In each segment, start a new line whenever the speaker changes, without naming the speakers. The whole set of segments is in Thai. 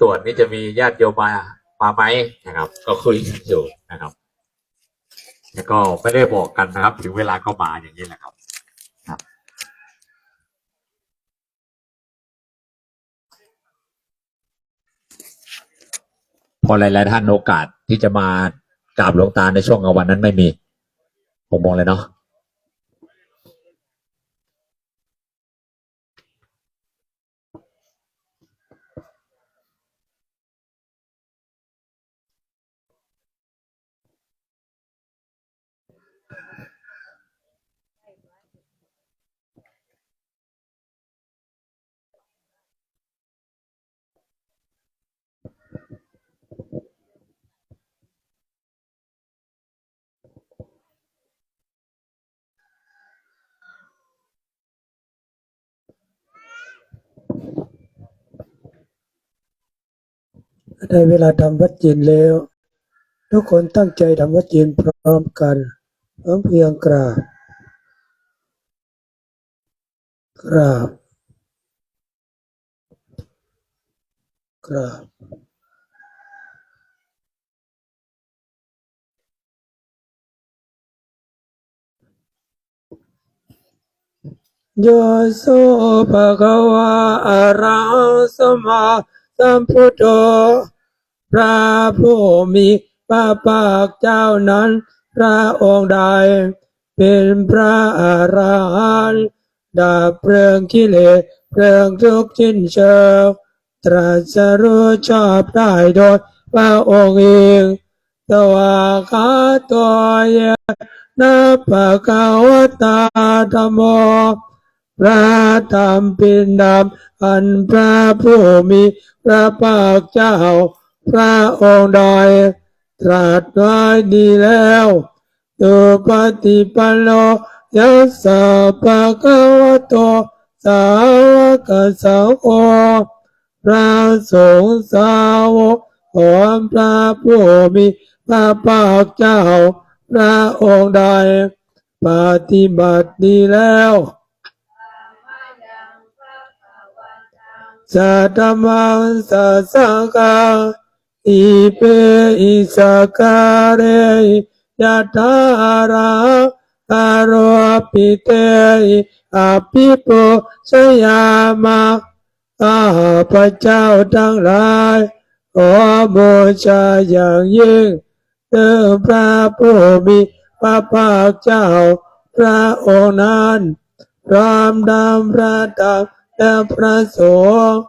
ตรวจนี่จะมีญาติโยมมามาไหมนะครับ ก็คุยกันอยู่นะครับแต่ก็ไม่ได้บอกกันนะครับ ถึงเวลาก็มาอย่างนี้แหละครับครับพอหลายๆท่านโอกาสที่จะมากราบหลวงตาในช่วงกลางวันนั้นไม่มีผมมองเลยเนาะ
ได้เวลาทำวัดจีนแล้ว ทุกคนตั้งใจทำวัดจีนพร้อมกันพร้อมเพียงกราบกราบกราบโยโสภะคะวะอะระหะสัมมาสัมพุทโธ ระผู้มีพระภาคเจ้านั้น พระองค์ใด เป็นพระอรหันต์ดับเพลิงกิเลสเพลิงทุกข์ชิ้นเชิงตรัสรู้ชอบได้โดยพระองค์เองสวากขาตัวเยนะปะกาวตาธรรมโมพระธรรมเป็นนามอันพระผู้มีพระภาคเจ้า พระองค์ใดตรัสไว้ดีแล้วตุปฏิปันโนยัสสะปะคะวะโตสาวกสังโฆพระสงฆ์สาวกของพระผู้มีพระภาคเจ้า พระองค์ใดปฏิบัติดีแล้วสัตมังสัสสังฆา อิเปอิสกาเรยะทาราอารปิเตอิอภิปุชยามาอาพระเจ้าทั้งหลายขอบูชาอย่างยิ่งเติมพระผู้มีพระภาคเจ้าพระองค์นั้นพร้อมดำพระธรรมและพระสงฆ์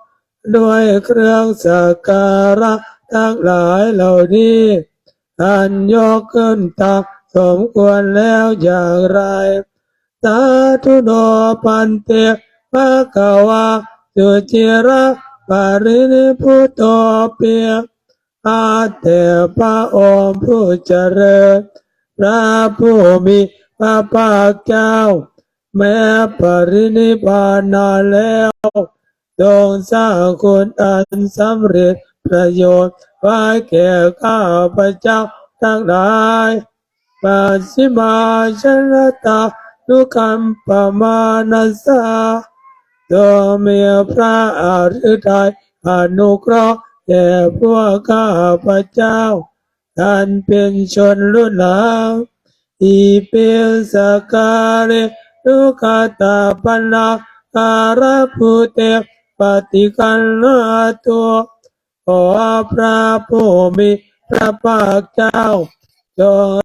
ด้วยเครื่องสักการะ ทั้งหลายเหล่านี้อันยกขึ้นตามสมควรแล้วอย่างไรสาธุโนปันเตภะคะวาสุจิระปารินิพุตโตเปียอาเตพระองค์ผู้เจริญพระผู้มีพระภาคเจ้า แม้ปรินิพพานานแล้วทรงสร้างคุณอันสำเร็จ ประโยชน์ไว้แก่ข้าพเจ้าทั้งหลายปัสสิมาชนตานุคัมปมานัสสาโดมีพระอริไทยอนุเคราะห์แก่พวกข้าพเจ้า ท่านเป็นชนรุ่นหลังอีเปสการะทุกขตาปันนาการะพุเตปฏิกันนาตัว ขอพระผู้มีพระภาคเจ้าจง